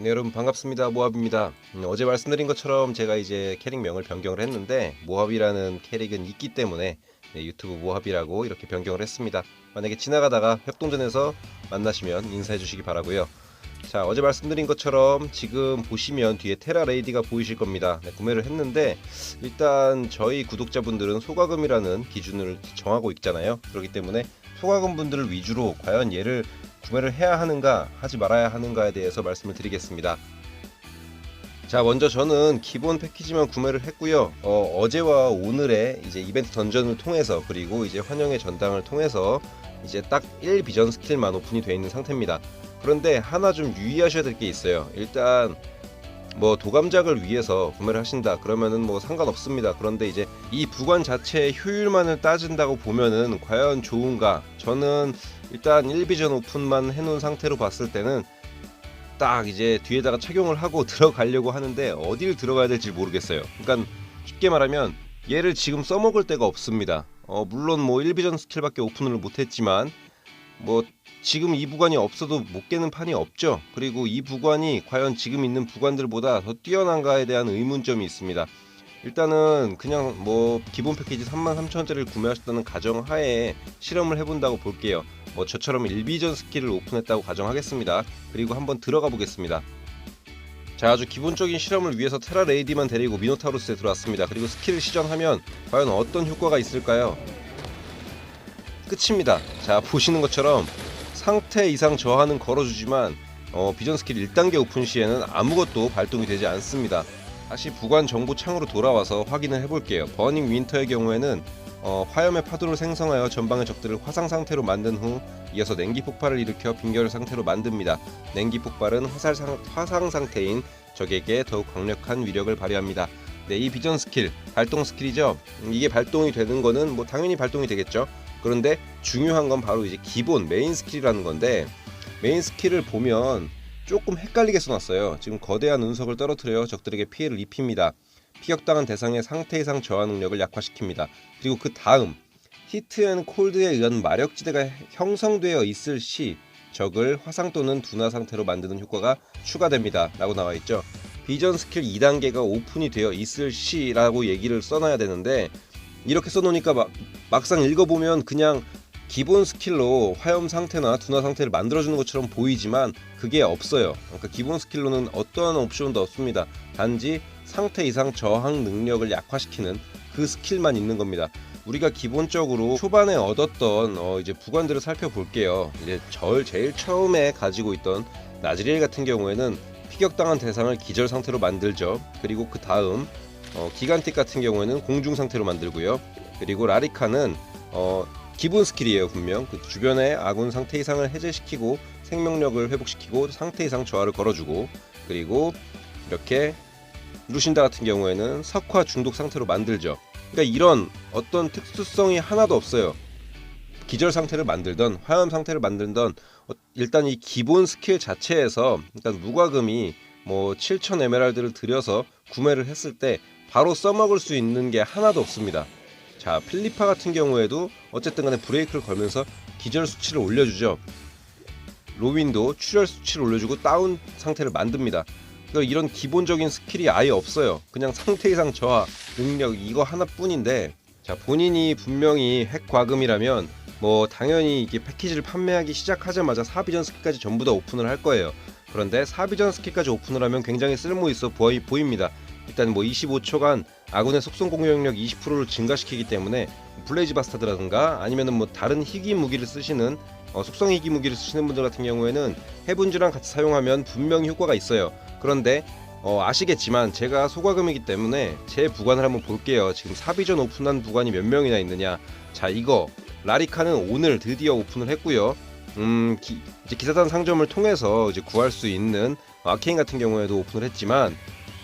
네, 여러분 반갑습니다. 모합입니다. 음, 어제 말씀드린 것처럼 제가 이제 캐릭명을 변경을 했는데 모합이라는 캐릭은 있기 때문에 네, 유튜브 모합이라고 이렇게 변경을 했습니다. 만약에 지나가다가 협동전에서 만나시면 인사해 주시기 바라고요. 자 어제 말씀드린 것처럼 지금 보시면 뒤에 테라 레이디가 보이실 겁니다. 네, 구매를 했는데 일단 저희 구독자분들은 소가금이라는 기준을 정하고 있잖아요. 그렇기 때문에 소가금 분들을 위주로 과연 얘를 구매를 해야 하는가 하지 말아야 하는가에 대해서 말씀을 드리겠습니다. 자 먼저 저는 기본 패키지만 구매를 했고요. 어, 어제와 오늘의 이제 이벤트 던전을 통해서 그리고 이제 환영의 전당을 통해서 이제 딱 1 비전 스킬만 오픈이 되어 있는 상태입니다. 그런데 하나 좀 유의하셔야 될 게 있어요. 일단 뭐 도감작을 위해서 구매를 하신다 그러면은 뭐 상관없습니다. 그런데 이제 이 부관 자체의 효율만을 따진다고 보면은 과연 좋은가? 저는 일단 1비전 오픈만 해놓은 상태로 봤을 때는 딱 이제 뒤에다가 착용을 하고 들어가려고 하는데 어디를 들어가야 될지 모르겠어요. 그러니까 쉽게 말하면 얘를 지금 써먹을 데가 없습니다. 어, 물론 뭐 1비전 스킬밖에 오픈을 못했지만 뭐 지금 이 부관이 없어도 못 깨는 판이 없죠. 그리고 이 부관이 과연 지금 있는 부관들보다 더 뛰어난가에 대한 의문점이 있습니다. 일단은 그냥 뭐 기본 패키지 33,000원짜리를 구매하셨다는 가정하에 실험을 해본다고 볼게요. 뭐 저처럼 1비전 스킬을 오픈했다고 가정하겠습니다. 그리고 한번 들어가 보겠습니다. 자 아주 기본적인 실험을 위해서 테라 레이디만 데리고 미노타우루스에 들어왔습니다. 그리고 스킬을 시전하면 과연 어떤 효과가 있을까요? 끝입니다. 자 보시는 것처럼 상태 이상 저하는 걸어주지만 어, 비전 스킬 1단계 오픈 시에는 아무것도 발동이 되지 않습니다. 다시 부관 정보 창으로 돌아와서 확인을 해볼게요. 버닝 윈터의 경우에는 어, 화염의 파도를 생성하여 전방의 적들을 화상 상태로 만든 후 이어서 냉기 폭발을 일으켜 빙결 상태로 만듭니다. 냉기 폭발은 화살 상, 화상 상태인 적에게 더욱 강력한 위력을 발휘합니다. 네, 이 비전 스킬 발동 스킬이죠. 음, 이게 발동이 되는 거는 뭐 당연히 발동이 되겠죠. 그런데 중요한 건 바로 이제 기본 메인 스킬이라는 건데 메인 스킬을 보면 조금 헷갈리게 써놨어요. 지금 거대한 운석을 떨어뜨려 적들에게 피해를 입힙니다. 피격당한 대상의 상태 이상 저하 능력을 약화시킵니다. 그리고 그 다음 히트 앤 콜드에 의한 마력지대가 형성되어 있을 시 적을 화상 또는 둔화 상태로 만드는 효과가 추가됩니다. 라고 나와 있죠. 비전 스킬 2단계가 오픈이 되어 있을 시라고 얘기를 써놔야 되는데 이렇게 써놓으니까 막, 막상 읽어보면 그냥 기본 스킬로 화염 상태나 둔화 상태를 만들어주는 것처럼 보이지만 그게 없어요. 그러니까 기본 스킬로는 어떠한 옵션도 없습니다. 단지 상태 이상 저항 능력을 약화시키는 그 스킬만 있는 겁니다. 우리가 기본적으로 초반에 얻었던 어 이제 부관들을 살펴볼게요. 이제 절 제일 처음에 가지고 있던 나즈리엘 같은 경우에는 피격당한 대상을 기절 상태로 만들죠. 그리고 그 다음 어 기간틱 같은 경우에는 공중 상태로 만들고요. 그리고 라리카는 어 기본 스킬이에요 분명. 그 주변의 아군 상태 이상을 해제시키고 생명력을 회복시키고 상태 이상 저하를 걸어주고 그리고 이렇게 루신다 같은 경우에는 석화 중독 상태로 만들죠. 그러니까 이런 어떤 특수성이 하나도 없어요. 기절 상태를 만들던 화염 상태를 만들던 어, 일단 이 기본 스킬 자체에서 일단 무과금이 뭐 7천 에메랄드를 들여서 구매를 했을 때 바로 써먹을 수 있는 게 하나도 없습니다. 자 필리파 같은 경우에도 어쨌든 간에 브레이크를 걸면서 기절 수치를 올려주죠. 로윈도 출혈 수치를 올려주고 다운 상태를 만듭니다. 그러니까 이런 기본적인 스킬이 아예 없어요. 그냥 상태 이상 저하 능력 이거 하나뿐인데 자 본인이 분명히 핵 과금이라면 뭐 당연히 이게 패키지를 판매하기 시작하자마자 사비전 스킬까지 전부 다 오픈을 할 거예요. 그런데 사비전 스킬까지 오픈을 하면 굉장히 쓸모 있어 보이, 보입니다 일단 뭐 25초간 아군의 속성 공격력 20%를 증가시키기 때문에 블레이즈 바스타드라든가 아니면은 뭐 다른 희귀 무기를 쓰시는 어, 속성 희귀 무기를 쓰시는 분들 같은 경우에는 해분주랑 같이 사용하면 분명히 효과가 있어요. 그런데 어, 아시겠지만 제가 소과금이기 때문에 제 부관을 한번 볼게요. 지금 사비전 오픈한 부관이 몇 명이나 있느냐. 자 이거 라리카는 오늘 드디어 오픈을 했고요. 음 기, 이제 기사단 상점을 통해서 이제 구할 수 있는 아케인 같은 경우에도 오픈을 했지만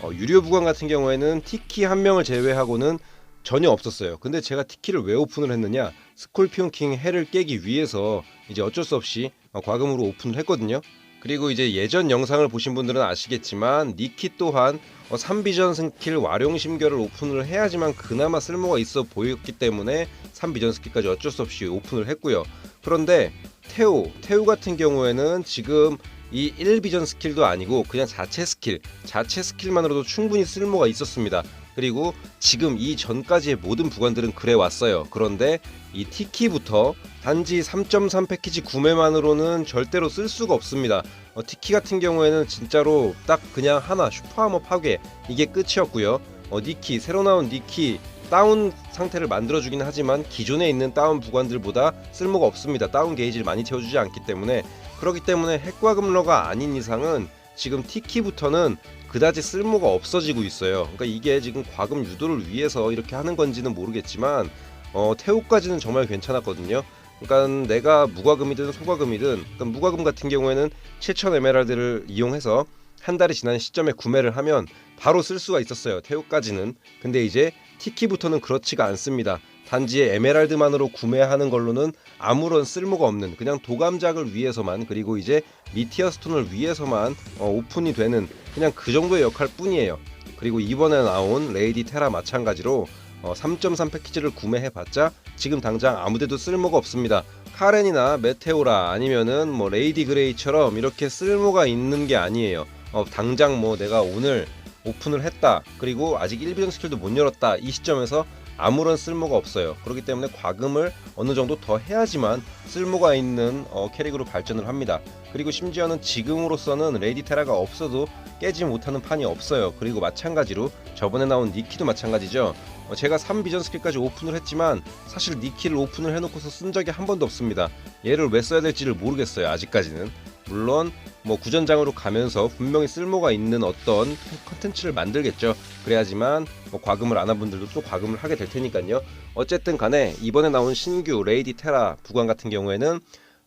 어, 유료 부관 같은 경우에는 티키 한 명을 제외하고는 전혀 없었어요. 근데 제가 티키를 왜 오픈을 했느냐? 스콜피온 킹 해를 깨기 위해서 이제 어쩔 수 없이 어, 과금으로 오픈을 했거든요. 그리고 이제 예전 영상을 보신 분들은 아시겠지만 니키 또한 어, 3비전 스킬 와룡 심결을 오픈을 해야지만 그나마 쓸모가 있어 보였기 때문에 3비전 스킬까지 어쩔 수 없이 오픈을 했고요. 그런데 태우, 태우 같은 경우에는 지금 이 1비전 스킬도 아니고 그냥 자체 스킬, 자체 스킬만으로도 충분히 쓸모가 있었습니다. 그리고 지금 이 전까지의 모든 부관들은 그래 왔어요. 그런데 이 티키부터 단지 3.3 패키지 구매만으로는 절대로 쓸 수가 없습니다. 어, 티키 같은 경우에는 진짜로 딱 그냥 하나 슈퍼하머 파괴 이게 끝이었고요. 어, 니키 새로 나온 니키 다운 상태를 만들어주긴 하지만 기존에 있는 다운 부관들보다 쓸모가 없습니다. 다운 게이지를 많이 채워주지 않기 때문에 그렇기 때문에 핵과 금러가 아닌 이상은 지금 티키부터는 그다지 쓸모가 없어지고 있어요. 그러니까 이게 지금 과금 유도를 위해서 이렇게 하는 건지는 모르겠지만 어, 태우까지는 정말 괜찮았거든요. 그러니까 내가 무과금이든 소과금이든 그러니까 무과금 같은 경우에는 7천 에메랄드를 이용해서 한 달이 지난 시점에 구매를 하면 바로 쓸 수가 있었어요. 태우까지는. 근데 이제 티키부터는 그렇지가 않습니다. 단지 에메랄드만으로 구매하는 걸로는 아무런 쓸모가 없는 그냥 도감작을 위해서만 그리고 이제 미티어 스톤을 위해서만 어, 오픈이 되는 그냥 그 정도의 역할 뿐이에요. 그리고 이번에 나온 레이디 테라 마찬가지로 어, 3.3 패키지를 구매해봤자 지금 당장 아무데도 쓸모가 없습니다. 카렌이나 메테오라 아니면은 뭐 레이디 그레이처럼 이렇게 쓸모가 있는 게 아니에요. 어, 당장 뭐 내가 오늘 오픈을 했다. 그리고 아직 1비전 스킬도 못 열었다. 이 시점에서 아무런 쓸모가 없어요. 그렇기 때문에 과금을 어느 정도 더 해야지만 쓸모가 있는 어, 캐릭으로 발전을 합니다. 그리고 심지어는 지금으로서는 레이디 테라가 없어도 깨지 못하는 판이 없어요. 그리고 마찬가지로 저번에 나온 니키도 마찬가지죠. 어, 제가 3비전 스킬까지 오픈을 했지만 사실 니키를 오픈을 해놓고서 쓴 적이 한 번도 없습니다. 얘를 왜 써야 될지를 모르겠어요. 아직까지는. 물론 뭐 구전장으로 가면서 분명히 쓸모가 있는 어떤 컨텐츠를 만들겠죠. 그래야지만 뭐 과금을 안 한 분들도 또 과금을 하게 될 테니까요. 어쨌든 간에 이번에 나온 신규 레이디 테라 부관 같은 경우에는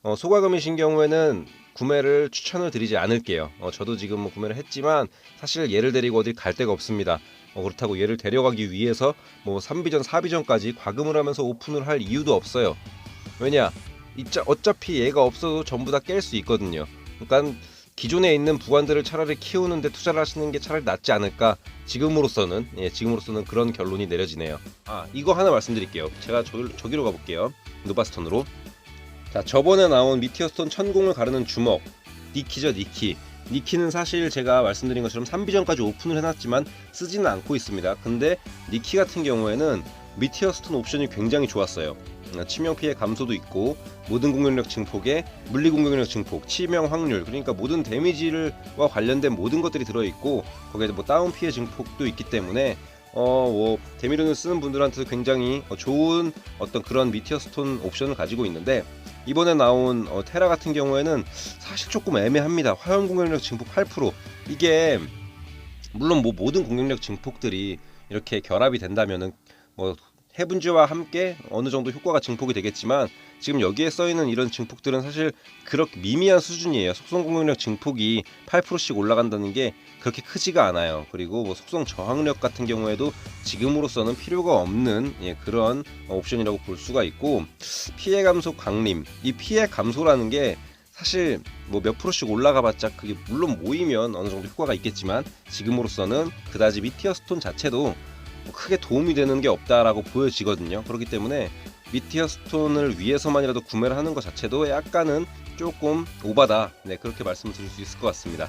어, 소과금이신 경우에는 구매를 추천을 드리지 않을게요. 어, 저도 지금 뭐 구매를 했지만 사실 얘를 데리고 어디 갈 데가 없습니다. 어, 그렇다고 얘를 데려가기 위해서 뭐 3비전, 4비전까지 과금을 하면서 오픈을 할 이유도 없어요. 왜냐? 어차피 얘가 없어도 전부 다 깰 수 있거든요. 그러니까 기존에 있는 부관들을 차라리 키우는 데 투자를 하시는 게 차라리 낫지 않을까 지금으로서는 예, 지금으로서는 그런 결론이 내려지네요. 아 이거 하나 말씀드릴게요. 제가 저, 저기로 가볼게요. 노바스톤으로. 자 저번에 나온 미티어스톤 천공을 가르는 주먹 니키죠 니키. 니키는 사실 제가 말씀드린 것처럼 3비전까지 오픈을 해놨지만 쓰지는 않고 있습니다. 근데 니키 같은 경우에는 미티어스톤 옵션이 굉장히 좋았어요. 치명 피해 감소도 있고 모든 공격력 증폭에 물리 공격력 증폭, 치명 확률 그러니까 모든 데미지를와 관련된 모든 것들이 들어 있고 거기에 뭐 다운 피해 증폭도 있기 때문에 어 뭐 데미론을 쓰는 분들한테도 굉장히 좋은 어떤 그런 미티어 스톤 옵션을 가지고 있는데 이번에 나온 어, 테라 같은 경우에는 사실 조금 애매합니다. 화염 공격력 증폭 8% 이게 물론 뭐 모든 공격력 증폭들이 이렇게 결합이 된다면은 뭐 해분지와 함께 어느 정도 효과가 증폭이 되겠지만 지금 여기에 써 있는 이런 증폭들은 사실 그렇게 미미한 수준이에요. 속성 공격력 증폭이 8%씩 올라간다는 게 그렇게 크지가 않아요. 그리고 뭐 속성 저항력 같은 경우에도 지금으로서는 필요가 없는 예, 그런 옵션이라고 볼 수가 있고 피해 감소 강림 이 피해 감소라는 게 사실 뭐 몇 프로씩 올라가봤자 그게 물론 모이면 어느 정도 효과가 있겠지만 지금으로서는 그다지 미티어 스톤 자체도 뭐 크게 도움이 되는 게 없다라고 보여지거든요. 그렇기 때문에 미티어 스톤을 위해서만이라도 구매를 하는 것 자체도 약간은 조금 오바다. 네, 그렇게 말씀드릴 수 있을 것 같습니다.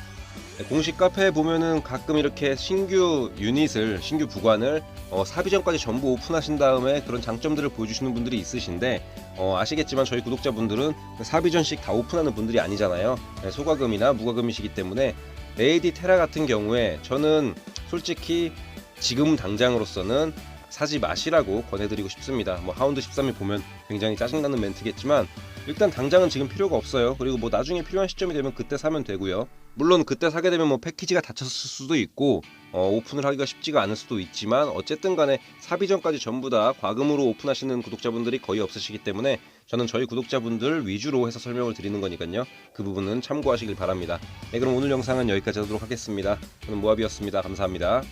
네, 공식 카페에 보면은 가끔 이렇게 신규 유닛을, 신규 부관을 어, 사비 전까지 전부 오픈하신 다음에 그런 장점들을 보여주시는 분들이 있으신데 어, 아시겠지만 저희 구독자분들은 사비 전씩 다 오픈하는 분들이 아니잖아요. 네, 소과금이나 무과금이시기 때문에 레이디 테라 같은 경우에 저는 솔직히 지금 당장으로서는 사지 마시라고 권해드리고 싶습니다. 뭐 하운드 13이 보면 굉장히 짜증나는 멘트겠지만 일단 당장은 지금 필요가 없어요. 그리고 뭐 나중에 필요한 시점이 되면 그때 사면 되고요. 물론 그때 사게 되면 뭐 패키지가 닫혔을 수도 있고 어, 오픈을 하기가 쉽지가 않을 수도 있지만 어쨌든 간에 사비 전까지 전부 다 과금으로 오픈하시는 구독자분들이 거의 없으시기 때문에 저는 저희 구독자분들 위주로 해서 설명을 드리는 거니까요. 그 부분은 참고하시길 바랍니다. 네, 그럼 오늘 영상은 여기까지 하도록 하겠습니다. 저는 모아비였습니다. 감사합니다.